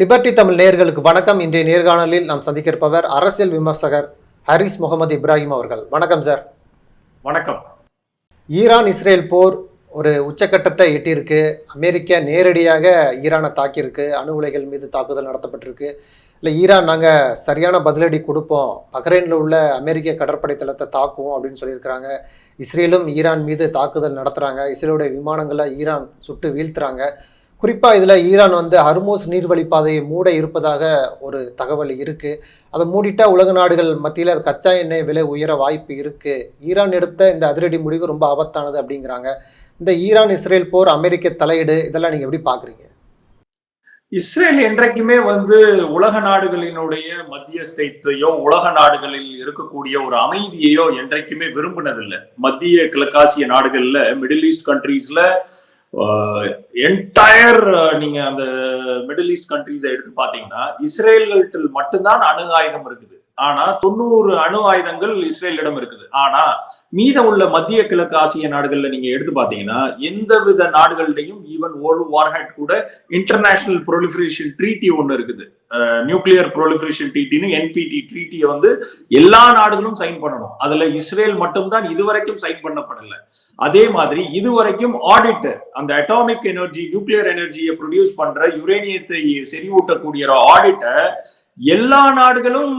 Liberty Tamil நேயர்களுக்கு வணக்கம். இன்றைய நேர்காணலில் நாம் சந்திக்க இருப்பவர் அரசியல் விமர்சகர் ஹரிஸ் முகமது இப்ராஹிம் அவர்கள். வணக்கம் சார். வணக்கம். ஈரான் இஸ்ரேல் போர் ஒரு உச்சக்கட்டத்தை எட்டியிருக்கு. அமெரிக்கா நேரடியாக ஈரானை தாக்கியிருக்கு. அணு உலைகள் மீது தாக்குதல் நடத்தப்பட்டிருக்கு. இல்லை ஈரான் நாங்கள் சரியான பதிலடி கொடுப்போம். பஹ்ரைனில் உள்ள அமெரிக்க கடற்படை தளத்தை தாக்குவோம் அப்படின்னு சொல்லியிருக்கிறாங்க. இஸ்ரேலும் ஈரான் மீது தாக்குதல் நடத்துகிறாங்க இஸ்ரேலுடைய விமானங்களை ஈரான் சுட்டு வீழ்த்துறாங்க. குறிப்பாக இதில் ஈரான் வந்து ஹர்மோஸ் நீர்வழிப்பாதையை மூட இருப்பதாக ஒரு தகவல் இருக்குது அதை மூடிட்டா உலக நாடுகள் மத்தியில் கச்சா எண்ணெய் விலை உயர வாய்ப்பு இருக்குது ஈரான் எடுத்த இந்த அதிரடி முடிவு ரொம்ப ஆபத்தானது அப்படிங்கிறாங்க. இந்த ஈரான் இஸ்ரேல் போர் அமெரிக்க தலையீடு இதெல்லாம் நீங்கள் எப்படி பார்க்குறீங்க இஸ்ரேல் என்றைக்குமே வந்து உலக நாடுகளினுடைய மத்தியஸ்தைத்தையோ உலக நாடுகளில் இருக்கக்கூடிய ஒரு அமைதியையோ என்றைக்குமே விரும்பினதில்லை. மத்திய கிழக்காசிய நாடுகள்ல மிடில் ஈஸ்ட் கண்ட்ரீஸ்ல Uh, என்டையர் uh, நீங்க அந்த மிடில் ஈஸ்ட் கண்ட்ரீஸை எடுத்து பார்த்தீங்கன்னா இஸ்ரேல்கிட்ட மட்டும்தான் அணு ஆயுதம் இருக்குது. ஆனா தொண்ணூறு அணு ஆயுதங்கள் இஸ்ரேலிடம் இருக்குது. ஆனா மீதம் உள்ள மத்திய கிழக்கு ஆசிய நாடுகள்ல நீங்க எடுத்து பாத்தீங்கன்னா எந்தவித நாடுகள்லையும் ஈவன் ஓல்டு வார்ஹெட் கூட இன்டர்நேஷனல் ப்ரொலிஃபரேஷன் ட்ரீட்டி ஒன்னு இருக்குது. நியூக்ளியர் ப்ரொலிஃபரேஷன் ட்ரீட்டின்னு என்பிடி ட்ரீட்டியை வந்து எல்லா நாடுகளும் சைன் பண்ணணும். அதுல இஸ்ரேல் மட்டும்தான் இதுவரைக்கும் சைன் பண்ணப்படல. அதே மாதிரி இதுவரைக்கும் ஆடிட் அந்த அட்டாமிக் எனர்ஜி நியூக்ளியர் எனர்ஜியை ப்ரொடியூஸ் பண்ற யுரேனியத்தை செறிவூட்டக்கூடிய ஆடிட்டை எல்லா நாடுகளும்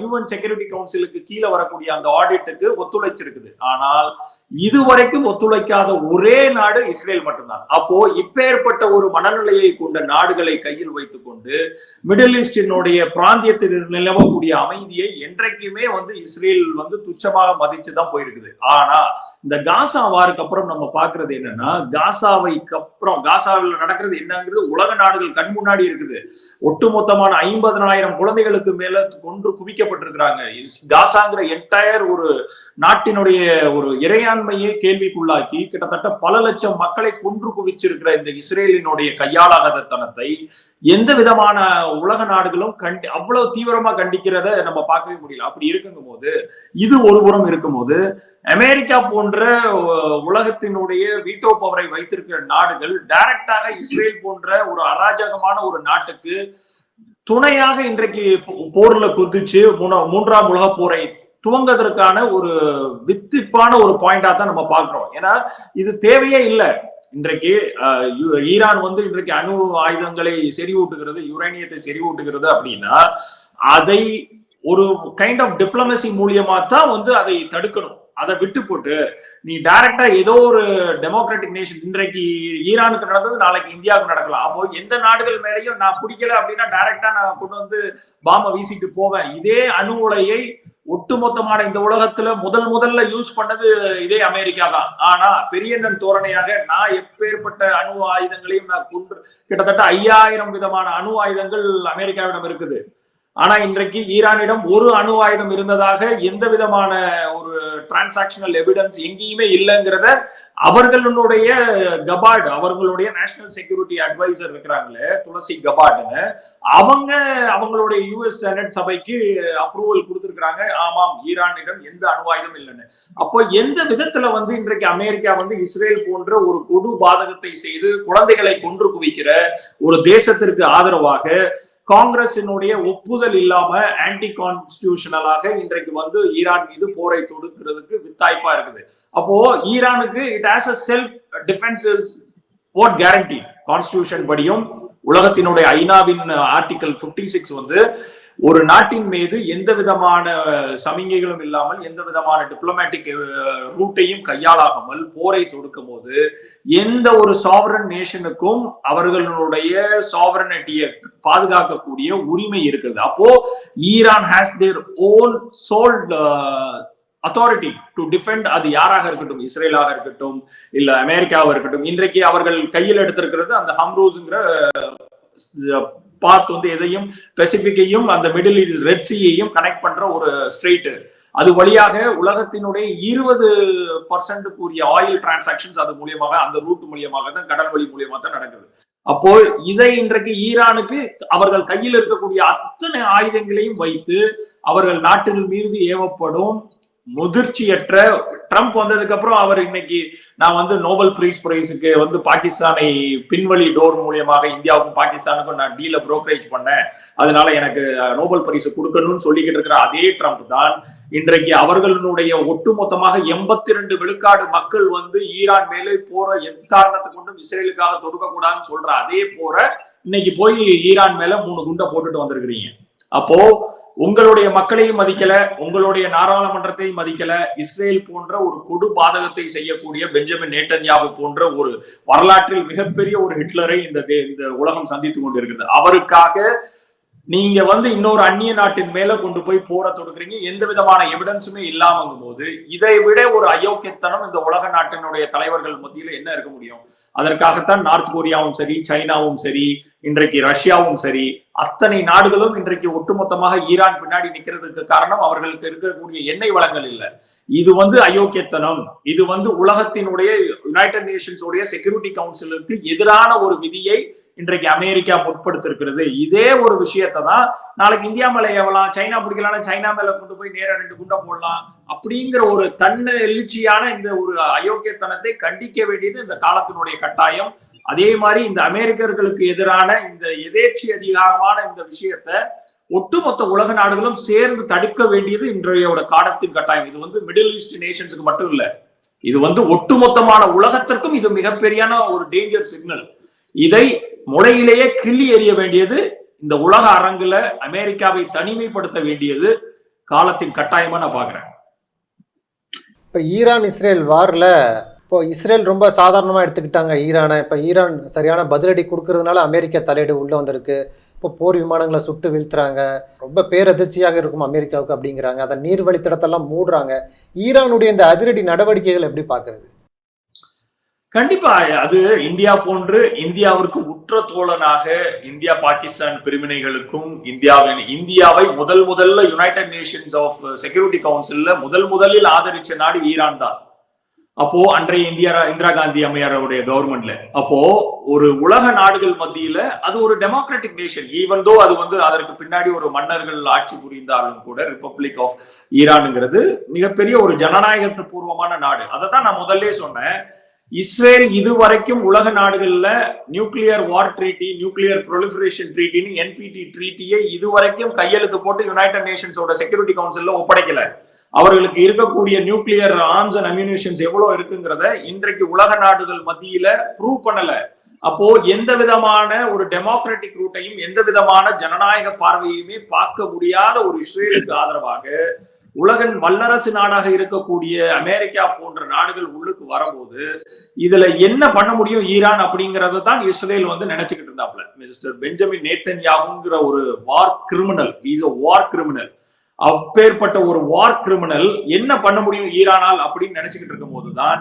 யூஎன் செக்யூரிட்டி கவுன்சிலுக்கு கீழே வரக்கூடிய அந்த ஆடிட்டுக்கு ஒத்துழைச்சிருக்குது. ஆனால் இதுவரைக்கும் ஒத்துழைக்காத ஒரே நாடு இஸ்ரேல் மட்டும்தான். அப்போ இப்பேற்பட்ட ஒரு மனநிலையை கொண்ட நாடுகளை கையில் வைத்துக்கொண்டு மிடில் ஈஸ்டினுடைய பிராந்தியத்தில் நிலவக்கூடிய அமைதியை என்றைக்குமே வந்து இஸ்ரேல் வந்து துச்சமாக மதிச்சுதான் போயிருக்குது. ஆனா இந்த காசா வாருக்கு அப்புறம் நம்ம பாக்குறது என்னன்னா காசாவைக்கு அப்புறம் காசாவில் நடக்கிறது என்னங்கிறது உலக நாடுகள் கண் முன்னாடி இருக்குது. ஒட்டுமொத்தமான ஐம்பதனாயிரம் குழந்தைகளுக்கு மேல கொன்று குவிக்கப்பட்டிருக்கிறாங்க. காசாங்கிற என்டையர் ஒரு நாட்டினுடைய ஒரு இறையாண்மையை கேள்விக்குள்ளாக்கி கிட்டத்தட்ட பல லட்சம் மக்களை கொன்று குவிச்சிருக்கிற இந்த இஸ்ரேலினுடைய கையாளாகத்தனத்தை எந்த விதமான உலக நாடுகளும் கண்டி அவ்வளவு தீவிரமா கண்டிக்கிறத நம்ம பார்க்கவே முடியல. அப்படி இருக்குங்கும் போது இது ஒரு புறம் இருக்கும் அமெரிக்கா போன்ற உலகத்தினுடைய வீட்டோ பவரை வைத்திருக்கிற நாடுகள் டைரக்டாக இஸ்ரேல் போன்ற ஒரு அராஜகமான ஒரு நாட்டுக்கு துணையாக இன்றைக்கு போர்ல குதிச்சு மூன்றாம் உலக போரை துவங்குவதற்கான ஒரு வித்திப்பான ஒரு பாயிண்டா தான் நம்ம பாக்குறோம் ஏன்னா இது தேவையே இல்லை. இன்றைக்கு ஈரான் வந்து இன்றைக்கு அணு ஆயுதங்களை செறிவூட்டுகிறது யுரேனியத்தை செறிவூட்டுகிறது அப்படின்னா அதை ஒரு கைண்ட் ஆஃப் டிப்ளமசி மூலியமா தான் வந்து அதை தடுக்கணும். அதை விட்டு போட்டு நீ டைரக்டா ஏதோ ஒரு டெமோக்ராட்டிக் நேஷன் இன்றைக்கு ஈரானுக்கு நடந்தது நாளைக்கு இந்தியாவுக்கு நடக்கலாம். அப்போ எந்த நாடுகள் மேலேயும் நான் பிடிக்கல அப்படின்னா டைரக்டா நான் கொண்டு வந்து பாம்பை வீசிட்டு போவேன். இதே அணு உலையை ஒட்டுமொத்தமான இந்த உலகத்துல முதல் முதல்ல யூஸ் பண்ணது இதே அமெரிக்கா தான். ஆனா பெரியண்ணன் தோரணையாக நான் எப்பேற்பட்ட அணு ஆயுதங்களையும் நான் கொண்டு கிட்டத்தட்ட ஐயாயிரம் விதமான அணு ஆயுதங்கள் அமெரிக்காவிடம் இருக்குது. ஆனா இன்றைக்கு ஈரானிடம் ஒரு அணு ஆயுதம் இருந்ததாக எந்த விதமான ஒரு டிரான்சாக்சனல் எவிடன்ஸ் எங்கேயுமே இல்லைங்கிறத அவர்களுடைய கபாட் அவர்களுடைய நேஷனல் செக்யூரிட்டி அட்வைசர் இருக்கிறாங்களே துளசி கபாட்னு அவங்க அவங்களுடைய யுஎஸ் செனட் சபைக்கு அப்ரூவல் கொடுத்திருக்கிறாங்க. ஆமாம் ஈரானிடம் எந்த அணுவாயுதம் இல்லைன்னு. அப்போ எந்த விதத்துல வந்து இன்றைக்கு அமெரிக்கா வந்து இஸ்ரேல் போன்ற ஒரு கொடு பாதகத்தை செய்து குழந்தைகளை கொன்று குவிக்கிற ஒரு தேசத்திற்கு ஆதரவாக காங்கிரசினுடைய ஒப்புதல் இல்லாம ஆன்டி கான்ஸ்டியூஷனலாக இன்றைக்கு வந்து ஈரான் மீது போரை தொடுக்கிறதுக்கு வித்தாய்ப்பா இருக்குது. அப்போ ஈரானுக்கு it has a self defences what guarantee constitution படியும் உலகத்தினுடைய ஐநாவின் ஆர்டிகல் பிப்டி சிக்ஸ் வந்து ஒரு நாட்டின் மீது எந்த விதமான சமிகைகளும் இல்லாமல் எந்த விதமான டிப்ளமேட்டிக் ரூட்டையும் கையாளாமல் போரை தொடுக்கும் போது எந்த ஒரு சாவரன் நேஷனுக்கும் அவர்களுடைய சாவரனிட்டியை பாதுகாக்கக்கூடிய உரிமை இருக்கிறது. அப்போ Iran has their own sole authority to defend அது யாராக இருக்கட்டும்? இஸ்ரேலாக இருக்கட்டும் இல்ல அமெரிக்காவாக இருக்கட்டும். இன்றைக்கு அவர்கள் கையில் எடுத்திருக்கிறது அந்த ஹம்ரூஸ்ங்கிற பாத் வந்து எதையும் பெசிபிக்கையும் அந்த மிடில் ரெட் சீயையும் கனெக்ட் பண்ற ஒரு ஸ்ட்ரெயிட் அது வழியாக உலகத்தினுடைய இருபது பர்சன்ட் ஆயில் டிரான்சாக்சன்ஸ் அது மூலியமாக அந்த ரூட் மூலியமாக தான் கடல் வழி மூலியமாக தான் நடக்குது. அப்போ இதை இன்றைக்கு ஈரானுக்கு அவர்கள் கையில் இருக்கக்கூடிய அத்தனை ஆயுதங்களையும் வைத்து அவர்கள் நாட்டின் மீது ஏவப்படும் முதிர்ச்சியற்ற ட்ரம்ப் வந்ததுக்கு அப்புறம் அவர் இன்னைக்கு நான் வந்து நோபல் பிரைஸ் பிரைஸுக்கு வந்து பாகிஸ்தானை பின்வழி டோர் மூலியமாக இந்தியாவுக்கும் பாகிஸ்தானுக்கும் நான் டீல புரோக்கரேஜ் பண்ணேன். அதனால எனக்கு நோபல் பரிசு கொடுக்கணும்னு சொல்லிக்கிட்டு இருக்கிற அதே ட்ரம்ப் தான் இன்றைக்கு அவர்களுடைய ஒட்டுமொத்தமாக எண்பத்தி ரெண்டு விழுக்காடு மக்கள் வந்து ஈரான் மேலே போற எக்காரணத்தை கொண்டும் இஸ்ரேலுக்காக தொடுக்கக்கூடாதுன்னு சொல்ற அதே போற இன்னைக்கு போய் ஈரான் மேல மூணு குண்டை போட்டுட்டு வந்திருக்கிறீங்க. அப்போ உங்களுடைய மக்களையும் மதிக்கல உங்களுடைய நாடாளுமன்றத்தையும் மதிக்கல இஸ்ரேல் போன்ற ஒரு கொடு பாதகத்தை செய்யக்கூடிய பெஞ்சமின் நேட்டன்யாவு போன்ற ஒரு வரலாற்றில் மிகப்பெரிய ஒரு ஹிட்லரை இந்த தே- இந்த உலகம் சந்தித்துக் கொண்டிருக்கிறது. அவருக்காக நீங்க வந்து இன்னொரு அந்நிய நாட்டின் மேல கொண்டு போய் போற தொடுக்கிறீங்க. எந்த விதமான எவிடன்ஸுமே இல்லாமங்கும் போது இதை விட ஒரு அயோக்கியத்தனம் இந்த உலக நாட்டினுடைய தலைவர்கள் மத்தியில என்ன இருக்க முடியும்? அதற்காகத்தான் நார்த் கொரியாவும் சரி சைனாவும் சரி இன்றைக்கு ரஷ்யாவும் சரி அத்தனை நாடுகளும் இன்றைக்கு ஒட்டுமொத்தமாக ஈரான் பின்னாடி நிக்கிறதுக்கு காரணம் அவர்களுக்கு இருக்கக்கூடிய எண்ணெய் வளங்கள் இல்லை. இது வந்து அயோக்கியத்தனம். இது வந்து உலகத்தினுடைய யுனைடெட் நேஷன்ஸ் உடைய செக்யூரிட்டி கவுன்சிலுக்கு எதிரான ஒரு விதியை இன்றைக்கு அமெரிக்கா முற்படுத்திருக்கிறது இதே ஒரு விஷயத்தை தான் நாளைக்கு இந்தியா மேல ஏவலாம் சைனா பிடிக்கலாம்னா சைனா மேல கொண்டு போய் நேரா ரெண்டு குண்டை போடலாம் அப்படிங்கிற ஒரு தன்ன எழுச்சியான இந்த ஒரு அயோக்கியத்தனத்தை கண்டிக்க வேண்டியது இந்த காலத்தினுடைய கட்டாயம். அதே மாதிரி இந்த அமெரிக்கர்களுக்கு எதிரான இந்த எதேச்சி அதிகாரமான இந்த விஷயத்தை ஒட்டுமொத்த உலக நாடுகளும் சேர்ந்து தடுக்க வேண்டியது இன்றையோட காலத்தின் கட்டாயம். இது வந்து மிடில் ஈஸ்ட் நேஷன்ஸுக்கு மட்டும் இல்ல. இது வந்து ஒட்டுமொத்தமான உலகத்திற்கும் இது மிகப்பெரியான ஒரு டேஞ்சர் சிக்னல் இதை முளையிலேயே கிள்ளி எறிய வேண்டியது இந்த உலக அரங்குல அமெரிக்காவை தனிமைப்படுத்த வேண்டியது காலத்தின் கட்டாயமா நான் பாக்குறேன். இப்போ ஈரான் இஸ்ரேல் வார்ல இப்போ இஸ்ரேல் ரொம்ப சாதாரணமாக எடுத்துக்கிட்டாங்க ஈரானை. இப்போ ஈரான் சரியான பதிலடி கொடுக்கறதுனால அமெரிக்கா தலையீடு உள்ளே வந்திருக்கு. இப்போ போர் விமானங்களை சுட்டு வீழ்த்துறாங்க. ரொம்ப பேரதிர்ச்சியாக இருக்கும் அமெரிக்காவுக்கு அப்படிங்கிறாங்க. அதை நீர் வழித்தடத்தெல்லாம் மூடுறாங்க. ஈரானுடைய இந்த அதிரடி நடவடிக்கைகள் எப்படி பார்க்குறது கண்டிப்பா அது இந்தியா போன்று இந்தியாவிற்கு உற்ற தோழனாக இந்தியா பாகிஸ்தான் பிரிவினைகளுக்கும் இந்தியாவின் இந்தியாவை முதல் முதல்ல யுனைடெட் நேஷன்ஸ் ஆஃப் செக்யூரிட்டி கவுன்சில்ல முதல் முதலில் ஆதரிச்ச நாடு ஈரான் தான். அப்போ அன்றைய இந்தியா இந்திரா காந்தி அம்மையாருடைய கவர்மெண்ட்ல அப்போ ஒரு உலக நாடுகள் மத்தியில அது ஒரு டெமோக்ராட்டிக் நேஷன் ஈவன் தோ அது வந்து அதற்கு பின்னாடி ஒரு மன்னர்கள் ஆட்சி புரிந்தாலும் கூட ரிப்பப்ளிக் ஆஃப் ஈரானுங்கிறது மிகப்பெரிய ஒரு ஜனநாயகத்து பூர்வமான நாடு. அதை தான் நான் முதல்ல சொன்னேன். இஸ்ரேல் இதுவரைக்கும் உலக நாடுகள்ல nuclear war treaty nuclear proliferation ட்ரீட்டின்னு NPT ட்ரீட்டியை இதுவரைக்கும் கையெழுத்து போட்டு யுனைடெட் நேஷன்ஸோட செக்யூரிட்டி கவுன்சில்ல ஒப்படைக்கல. அவர்களுக்கு இருக்கக்கூடிய நியூக்ளியர் ஆர்ம்ஸ் அண்ட் அம்யூனிஷன்ஸ் எவ்வளவு இருக்குங்கிறத இன்றைக்கு உலக நாடுகள் மத்தியில ப்ரூவ் பண்ணல. அப்போ எந்த விதமான ஒரு டெமோக்ராட்டிக் ரூட்டையும் எந்த விதமான ஜனநாயக பார்வையுமே பார்க்க முடியாத ஒரு இஸ்ரேலுக்கு ஆதரவாக உலகின் வல்லரசு நாடாக இருக்கக்கூடிய அமெரிக்கா போன்ற நாடுகள் உள்ளுக்கு வரும்போது இதுல என்ன பண்ண முடியும் ஈரான் அப்படிங்கறத தான் இஸ்ரேல் வந்து நினைச்சுக்கிட்டு இருந்தாப்ல. மிஸ்டர் பெஞ்சமின் நேத்தன் யாகுங்கிற ஒரு war criminal is a war criminal அப்பேற்பட்ட ஒரு வார் கிரிமினல் என்ன பண்ண முடியும் ஈரானால் அப்படின்னு நினைச்சுக்கிட்டு இருக்கும் போதுதான்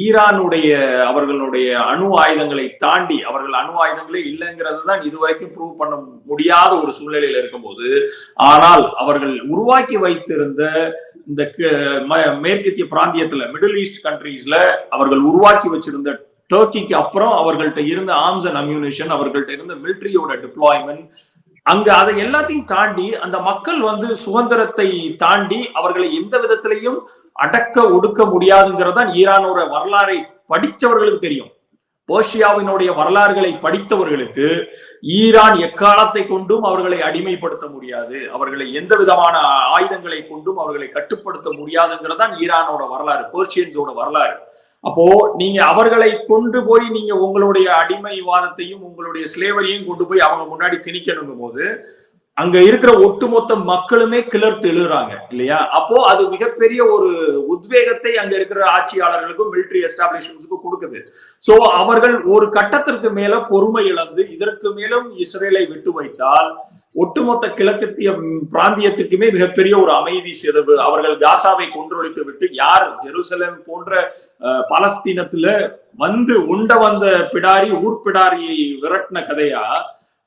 ஈரானுடைய அவர்களுடைய அணு ஆயுதங்களை தாண்டி அவர்கள் அணு ஆயுதங்களே இல்லைங்கிறது தான் இதுவரைக்கும் ப்ரூவ் பண்ண முடியாத ஒரு சூழ்நிலையில இருக்கும்போது ஆனால் அவர்கள் உருவாக்கி வைத்திருந்த இந்த மேற்கத்திய பிராந்தியத்துல மிடில் ஈஸ்ட் கண்ட்ரீஸ்ல அவர்கள் உருவாக்கி வச்சிருந்த டர்க்கிக்கு அப்புறம் அவர்கள்ட்ட இருந்த ஆர்ம்ஸ் அண்ட் அம்யூனிஷன் அவர்கள்ட்ட இருந்த மிலிட்ரியோட டிப்ளாய்மெண்ட் அங்க அதை எல்லாத்தையும் தாண்டி அந்த மக்கள் வந்து சுதந்திரத்தை தாண்டி அவர்களை எந்த விதத்திலையும் அடக்க ஒடுக்க முடியாதுங்கிறதான் ஈரானோட வரலாறை படித்தவர்களுக்கு தெரியும். போர்ஷியாவினுடைய வரலாறுகளை படித்தவர்களுக்கு ஈரான் எக்காலத்தை கொண்டும் அவர்களை அடிமைப்படுத்த முடியாது. அவர்களை எந்த விதமான ஆயுதங்களை கொண்டும் அவர்களை கட்டுப்படுத்த முடியாதுங்கிறதான் ஈரானோட வரலாறு பேர்ஷியன்ஸோட வரலாறு. அப்போ நீங்க அவர்களை கொண்டு போய் நீங்க உங்களுடைய அடிமைவாதத்தையும் உங்களுடைய ஸ்லேவரையும் கொண்டு போய் அவங்க முன்னாடி திணிக்கணுங்கும் போது அங்க இருக்கிற ஒட்டுமொத்த மக்களுமே கிளர்த்து எழுதுறாங்க இல்லையா? அப்போ அது மிகப்பெரிய ஒரு உத்வேகத்தை அங்க இருக்கிற ஆட்சியாளர்களுக்கும் மிலிட்டரி எஸ்டாப்ளிஷ்மெண்ட்ஸுக்கும் கொடுக்குது. சோ அவர்கள் ஒரு கட்டத்திற்கு மேல பொறுமை இழந்து இதற்கு மேலும் இஸ்ரேலை விட்டு வைத்தால் ஒட்டுமொத்த கிழக்கத்திய பிராந்தியத்துக்குமே மிகப்பெரிய ஒரு அமைதி சிதவு. அவர்கள் காசாவை கொன்றொழித்து விட்டு யார்? ஜெருசலேம் போன்ற அஹ், பாலஸ்தீனத்துல வந்து உண்ட வந்த பிடாரி ஊர் பிடாரியை விரட்டின கதையா?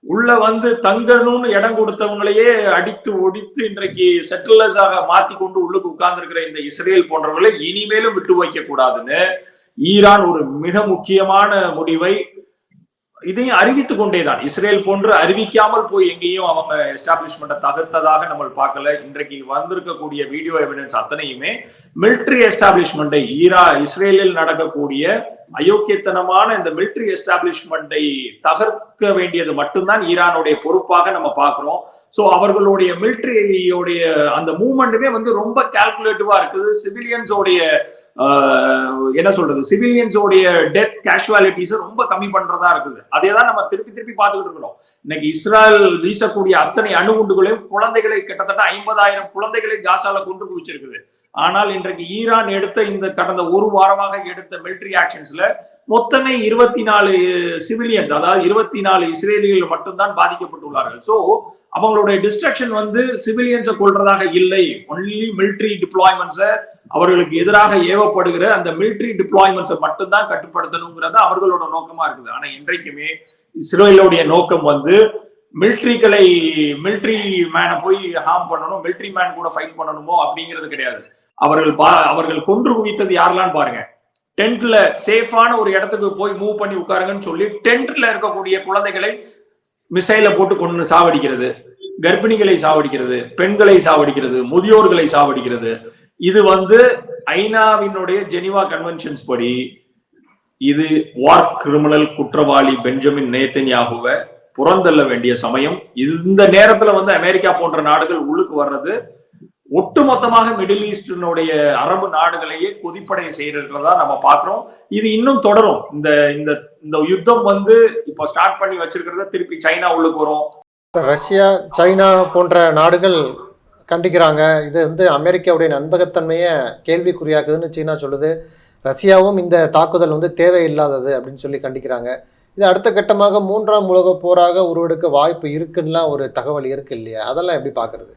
உள்ள வந்து தங்கணும்னு இடம் கொடுத்தவங்களையே அடித்து ஒடித்து இன்றைக்கு செட்டிலர்ஸாக மாத்தி கொண்டு உள்ளுக்கு உட்கார்ந்துருக்கிற இந்த இஸ்ரேல் போன்றவர்களை இனிமேலும் விட்டு வைக்க கூடாதுன்னு ஈரான் ஒரு மிக முக்கியமான முடிவை இதையும் அறிவித்து கொண்டேதான். இஸ்ரேல் போன்று அறிவிக்காமல் போய் எங்கேயும் அவங்க எஸ்டாப்ளிஷ்மெண்ட்டை தகர்த்ததாக நம்ம பார்க்கல. இன்றைக்கு வந்திருக்கக்கூடிய வீடியோ எவிடன்ஸ் அத்தனையுமே மிலிட்ரி எஸ்டாப்ளிஷ்மெண்ட்டை ஈரா இஸ்ரேலில் நடக்கக்கூடிய அயோக்கியத்தனமான இந்த மிலிட்ரி எஸ்டாப்ளிஷ்மெண்ட்டை தகர்க்க வேண்டியது மட்டும்தான் ஈரானுடைய பொறுப்பாக நம்ம பார்க்கிறோம். ஸோ அவர்களுடைய மிலிட்ரியோடைய அந்த மூவ்மெண்ட்டுமே வந்து ரொம்ப கால்குலேட்டிவா இருக்குது. சிவிலியன்ஸோடைய என்ன சொல்றது? சிவிலியன்ஸோடைய டெத் கேஷுவாலிட்டிஸ் ரொம்ப கம்மி பண்றதா இருக்குது. அதே தான் நம்ம திருப்பி திருப்பி பார்த்துக்கிட்டு இருக்கிறோம். இன்னைக்கு இஸ்ரேல் வீசக்கூடிய அத்தனை அணுகுண்டுகளையும் குழந்தைகளை கிட்டத்தட்ட ஐம்பதாயிரம் குழந்தைகளை காசால கொண்டு குவிச்சிருக்குது. ஆனால் இன்றைக்கு ஈரான் எடுத்த இந்த கடந்த ஒரு வாரமாக எடுத்த மிலிட்ரி ஆக்ஷன்ஸ்ல மொத்தமே இருபத்தி நாலு சிவிலியன்ஸ் அதாவது இருபத்தி நாலு இஸ்ரேலிகள் மட்டும்தான் பாதிக்கப்பட்டுள்ளார்கள். சோ அவங்களுடைய டிஸ்ட்ரக்ஷன் வந்து சிவிலியன்ஸை கொள்றதாக இல்லை. ஒன்லி மிலிட்ரி டிப்ளாய்மெண்ட்ஸை அவர்களுக்கு எதிராக ஏவப்படுகிற அந்த மிலிட்ரி டிப்ளாய்மெண்ட்ஸை மட்டும்தான் கட்டுப்படுத்தணுங்கிறது அவர்களோட நோக்கமா இருக்குது. ஆனா இன்றைக்குமே இஸ்ரேலுடைய நோக்கம் வந்து மிலிட்ரிகளை மிலிட்ரி மேனை போய் ஹார்ம் பண்ணணும் மிலிட்ரி மேன் கூட ஃபைட் பண்ணணுமோ அப்படிங்கிறது கிடையாது. அவர்கள் பா அவர்கள் கொன்று குவித்தது யாரெல்லாம் பாருங்க. டென்ட்ல சேஃபான ஒரு இடத்துக்கு போய் மூவ் பண்ணி உட்காருங்கன்னு சொல்லி டென்ட்ல இருக்கக்கூடிய குழந்தைகளை மிசைல போட்டு கொண்டு சாவடிக்கிறது கர்ப்பிணிகளை சாவடிக்கிறது பெண்களை சாவடிக்கிறது முதியோர்களை சாவடிக்கிறது. இது வந்து ஐநாவினுடைய ஜெனிவா கன்வென்ஷன்ஸ் படி இது வார் கிரிமினல் குற்றவாளி பெஞ்சமின் நேத்தன்யாகுவை புறந்தள்ள வேண்டிய சமயம். இந்த நேரத்துல வந்து அமெரிக்கா போன்ற நாடுகள் உள்ளுக்கு வர்றது ஒட்டுமொத்தமாக மிடில் ஈஸ்டினுடைய அரபு நாடுகளையே கொதிப்படைய செய்யறதா நம்ம பாக்குறோம் இது இன்னும் தொடரும். இந்த இந்த இந்த யுத்தம் வந்து இப்போ ஸ்டார்ட் பண்ணி வச்சிருக்கிறத திருப்பி சைனா உள்ளுக்கு வரும். ரஷ்யா சைனா போன்ற நாடுகள் கண்டிக்கிறாங்க. இது வந்து அமெரிக்காவுடைய நண்பகத்தன்மையை கேள்விக்குறியாக்குதுன்னு சீனா சொல்லுது. ரஷ்யாவும் இந்த தாக்குதல் வந்து தேவையில்லாதது அப்படின்னு சொல்லி கண்டிக்கிறாங்க. இது அடுத்த கட்டமாக மூன்றாம் உலக போராக உருவெடுக்க வாய்ப்பு இருக்குன்னா ஒரு தகவல் இருக்கு இல்லையா? அதெல்லாம் எப்படி பாக்குறது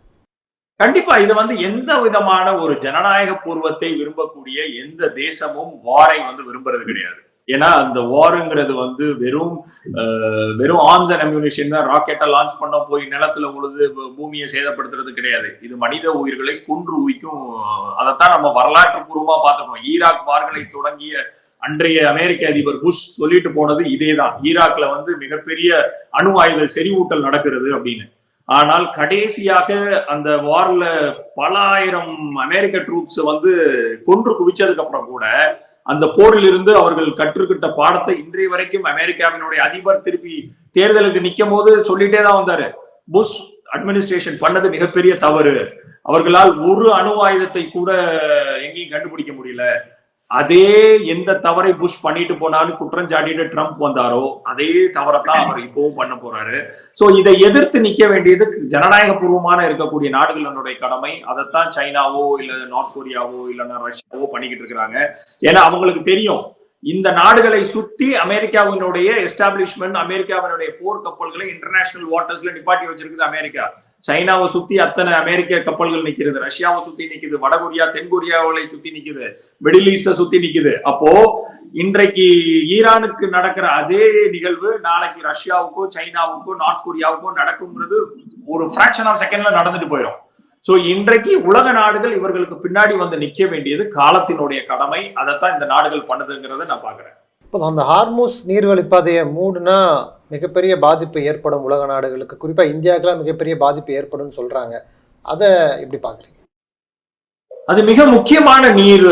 கண்டிப்பா இது வந்து எந்த விதமான ஒரு ஜனநாயக பூர்வத்தை விரும்பக்கூடிய எந்த தேசமும் வாரை வந்து விரும்புறது கிடையாது. ஏன்னா அந்த வாருங்கிறது வந்து வெறும் வெறும் ஆர்ம்ஸ் அண்ட் அம்யூனிஷன் தான். ராக்கெட்டை லான்ச் பண்ண போய் நிலத்துல உழுது பூமியை சேதப்படுத்துறது கிடையாது. இது மனித உயிர்களை குன்று உயிக்கும் அதைத்தான் நம்ம வரலாற்று பூர்வமா பார்த்துக்கணும். ஈராக் வார்களை தொடங்கிய அன்றைய அமெரிக்க அதிபர் புஷ் சொல்லிட்டு போனது இதேதான். ஈராக்ல வந்து மிகப்பெரிய அணு ஆயுத செறிவூட்டல் நடக்கிறது அப்படின்னு. ஆனால் கடைசியாக அந்த வார்ல பல ஆயிரம் அமெரிக்க ட்ரூப்ஸ் வந்து கொன்று குவிச்சதுக்கு அப்புறம் கூட அந்த போரில் இருந்து அவர்கள் கற்றுக்கிட்ட பாடத்தை இன்றைய வரைக்கும் அமெரிக்காவினுடைய அதிபர் திருப்பி தேர்தலுக்கு நிற்கும் போது சொல்லிட்டே தான் வந்தாரு. புஷ் அட்மினிஸ்ட்ரேஷன் பண்ணது மிகப்பெரிய தவறு. அவர்களால் ஒரு அணு ஆயுதத்தை கூட எங்கேயும் கண்டுபிடிக்க முடியல. அதே எந்த தவறை புஷ் பண்ணிட்டு போனாலும் குற்றம் சாட்டிட்டு ட்ரம்ப் வந்தாரோ அதே தவறத்தான் அவர் இப்பவும் பண்ண போறாரு. சோ இதை எதிர்த்து நிக்க வேண்டியது ஜனநாயக பூர்வமான இருக்கக்கூடிய நாடுகளினுடைய கடமை. அதைத்தான் சைனாவோ இல்ல நார்த் கொரியாவோ இல்லைன்னா ரஷ்யாவோ பண்ணிக்கிட்டு இருக்கிறாங்க. ஏன்னா அவங்களுக்கு தெரியும் இந்த நாடுகளை சுத்தி அமெரிக்காவினுடைய எஸ்டாப்ளிஷ்மெண்ட் அமெரிக்காவினுடைய போர் கப்பல்களை இன்டர்நேஷனல் வாட்டர்ஸ்ல நிப்பாட்டி வச்சிருக்குது அமெரிக்கா. சைனாவை சுத்தி அத்தனை அமெரிக்க கப்பல்கள் நிக்கிறது ரஷ்யாவை சுத்தி நிக்குது வடகொரியா தென்கொரியாவை சுத்தி நிக்குது மிடில் ஈஸ்ட சுத்தி நிக்குது அப்போ இன்றைக்கு ஈரானுக்கு நடக்கிற அதே நிகழ்வு நாளைக்கு ரஷ்யாவுக்கோ சைனாவுக்கோ நார்த் கொரியாவுக்கோ நடக்கும்ன்றது ஒரு ஃபிராக்ஷன் ஆஃப் செகண்ட்ல நடந்துட்டு போயிடும் சோ இன்றைக்கு உலக நாடுகள் இவர்களுக்கு பின்னாடி வந்து நிக்க வேண்டியது காலத்தினுடைய கடமை. அதைத்தான் இந்த நாடுகள் பண்ணுதுங்கிறத நான் பாக்குறேன் இப்போ அந்த ஹார்மூஸ் நீர்வழிப்பாதையை மூடுனா மிகப்பெரிய பாதிப்பு ஏற்படும் உலக நாடுகளுக்கு. குறிப்பாக இந்தியாவுக்குலாம் மிகப்பெரிய பாதிப்பு ஏற்படும் சொல்றாங்க. அதை எப்படி பார்க்குறீங்க அது மிக முக்கியமான நீர்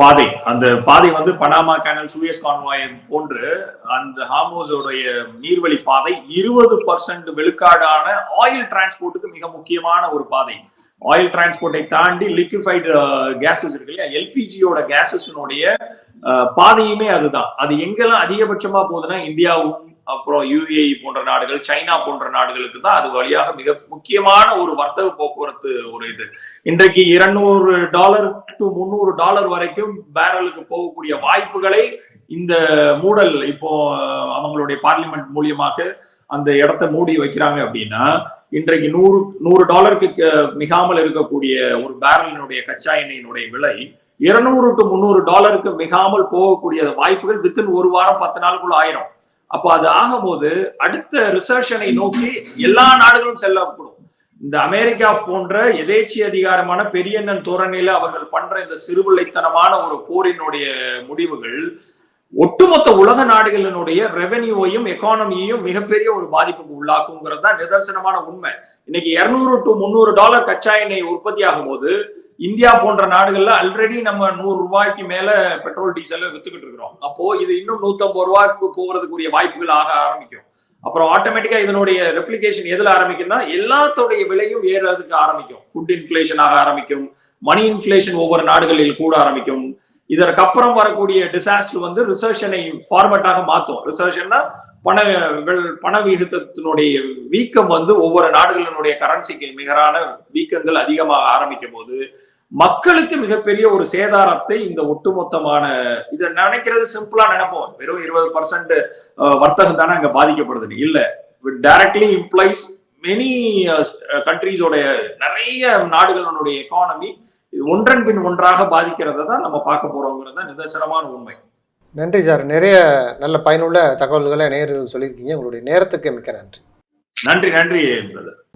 பாதை. அந்த பாதை வந்து பனாமா கேனல் சூயஸ் கான்வாய் போன்று அந்த ஹார்மோஸோடைய நீர்வழி பாதை இருபது பர்சன்ட் விழுக்காடான ஆயில் டிரான்ஸ்போர்ட்டுக்கு மிக முக்கியமான ஒரு பாதை. ஆயில் டிரான்ஸ்போர்ட்டை தாண்டி லிக்விஃபைடு கேசஸ் இருக்கு இல்லையா? எல்பிஜியோட கேசஸினுடைய பாதையுமே அதுதான். அது எங்கெல்லாம் அதிகபட்சமா போகுதுன்னா இந்தியாவும் அப்புறம் யுஏஇ போன்ற நாடுகள் சைனா போன்ற நாடுகளுக்கு தான் அது வழியாக மிக முக்கியமான ஒரு வர்த்தக போக்குவரத்து ஒரு இது. இன்றைக்கு இருநூறு டாலர் டு முந்நூறு டாலர் வரைக்கும் பேரலுக்கு போகக்கூடிய வாய்ப்புகளை இந்த மூடல் இப்போ அவங்களுடைய பார்லிமெண்ட் மூலியமாக அந்த இடத்த மூடி வைக்கிறாங்க அப்படின்னா இன்றைக்கு நூறு நூறு டாலருக்கு மிகாமல் இருக்கக்கூடிய ஒரு பேரலினுடைய கச்சா எண்ணெயினுடைய விலை இருநூறு டு முந்நூறு டாலருக்கு மிகாமல் போகக்கூடிய வாய்ப்புகள் வித்தின் ஒரு வாரம் பத்து நாளுக்குள்ள ஆயிரும். அப்போ அது ஆகும்போது அடுத்த ரிசர்ஷனை நோக்கி எல்லா நாடுகளும் செல்லக்கூடும். இந்த அமெரிக்கா போன்ற எதேச்சி அதிகாரமான பெரியண்ணன் தோரணையில அவர்கள் பண்ற இந்த சிறுபிள்ளைத்தனமான ஒரு போரினுடைய முடிவுகள் ஒட்டுமொத்த உலக நாடுகளினுடைய ரெவென்யூவையும் எக்கானமியையும் மிகப்பெரிய ஒரு பாதிப்புக்கு உள்ளாக்குங்கிறது தான் நிதர்சனமான உண்மை. இன்னைக்கு இருநூறு டு முந்நூறு டாலர் கச்சா எண்ணெய் உற்பத்தி ஆகும் போது இந்தியா போன்ற நாடுகள்ல ஆல்ரெடி நம்ம நூறு ரூபாய்க்கு மேல பெட்ரோல் டீசல் வித்துக்கிட்டு இருக்கிறோம். அப்போ இது இன்னும் நூத்தம்பது ரூபாய்க்கு போகிறதுக்குரிய வாய்ப்புகள் ஆக ஆரம்பிக்கும். அப்புறம் ஆட்டோமேட்டிக்கா இதனுடைய ரெப்ளிகேஷன் எதுல ஆரம்பிக்கும்னா எல்லாத்தோடைய விலையும் ஏறதுக்கு ஆரம்பிக்கும். ஃபுட் இன்ஃபிளேஷன் ஆக ஆரம்பிக்கும். மணி இன்ஃபிளேஷன் ஒவ்வொரு நாடுகளில் கூட ஆரம்பிக்கும். இதற்கு அப்புறம் வரக்கூடிய டிசாஸ்டர் வந்து ரிசர்ஷனை ஃபார்மேட்டாக மாத்தும். ரிசர்ஷன்னா பண பண விகிதத்தினுடைய வீக்கம் வந்து ஒவ்வொரு நாடுகளினுடைய கரன்சிக்கு நிகரான வீக்கங்கள் அதிகமாக ஆரம்பிக்கும் போது மக்களுக்கு மிகப்பெரிய ஒரு சேதாரத்தை இந்த ஒட்டுமொத்தமான இதை நினைக்கிறது சிம்பிளா நினைப்போம். வெறும் இருபது பர்சன்ட் வர்த்தகம் தானே அங்க பாதிக்கப்படுதுன்னு. இல்ல. டைரக்ட்லி இம்ப்ளைஸ் மெனி கண்ட்ரீஸோடைய நிறைய நாடுகளினுடைய எக்கானமி ஒன்றன் பின் ஒன்றாக பாதிக்கிறத தான் நம்ம பார்க்க போறோங்கிறது தான் நிதர்சனமான உண்மை. நன்றி சார். நிறைய நல்ல பயனுள்ள தகவல்களை நேரில் சொல்லியிருக்கீங்க. உங்களுடைய நேரத்துக்கு மிக்க நன்றி. நன்றி நன்றி பிரதர்.